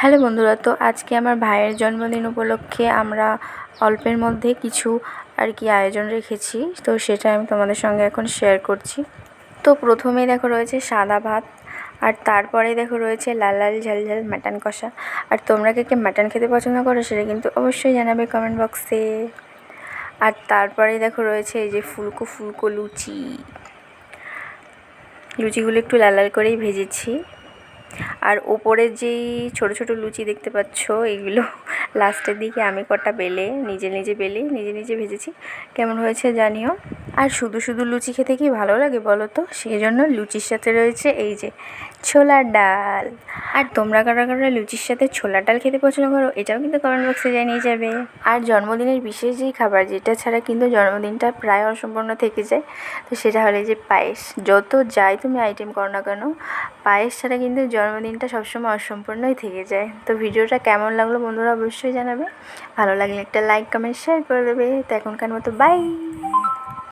Hello বন্ধুরা, তো আজকে আমার ভাইয়ের জন্মদিন উপলক্ষে আমরা অল্পের মধ্যে কিছু আর কি আয়োজন রেখেছি, তো সেটা আমি তোমাদের সঙ্গে এখন শেয়ার করছি। তো প্রথমেই দেখো রয়েছে সাদা ভাত, আর তারপরে দেখো রয়েছে লাল লাল ঝাল ঝাল মাটন কষা। আর তোমরা কে কে মাটন খেতে পছন্দ করো সেটা কিন্তু অবশ্যই জানাবে কমেন্ট বক্সে আর তারপরে দেখো রয়েছে এই যে ফুলকো ফুলকো লুচি। লুচিগুলো একটু লাল লাল করেই ভেজেছি। আর ওপরের যেই ছোট ছোট লুচি দেখতে পাচ্ছ, এগুলো লাস্টের দিকে আমি কটা বেলে, নিজে নিজে বেলে, নিজে নিজে ভেজেছি। কেমন হয়েছে জানিও? আর শুধু শুধু লুচি খেতে কি ভালো লাগে বলো তো? সেই জন্য লুচির সাথে রয়েছে এই যে ছোলার ডাল। আর তোমরা কারা কারা লুচির সাথে ছোলার ডাল খেতে পছন্দ করো? এটাও কিন্তু কমেন্ট বক্সে জানিয়ে যাবে। আর জন্মদিনের বিশেষ যেই খাবার, যেটা ছাড়া কিন্তু জন্মদিনটা প্রায় অসম্পূর্ণ থেকে যায়, তো সেটা হলো যে পায়েস। যত যাই তুমি আইটেম করো না কেন, পায়েস ছাড়া কিন্তু জন্মদিনটা সবসময় অসম্পূর্ণই থেকে যায়। তো ভিডিওটা কেমন লাগল বন্ধুরা অবশ্যই জানাবে। ভালো লাগলে একটা লাইক কমেন্ট শেয়ার করে দেবে। তো এখনকার মতো বাই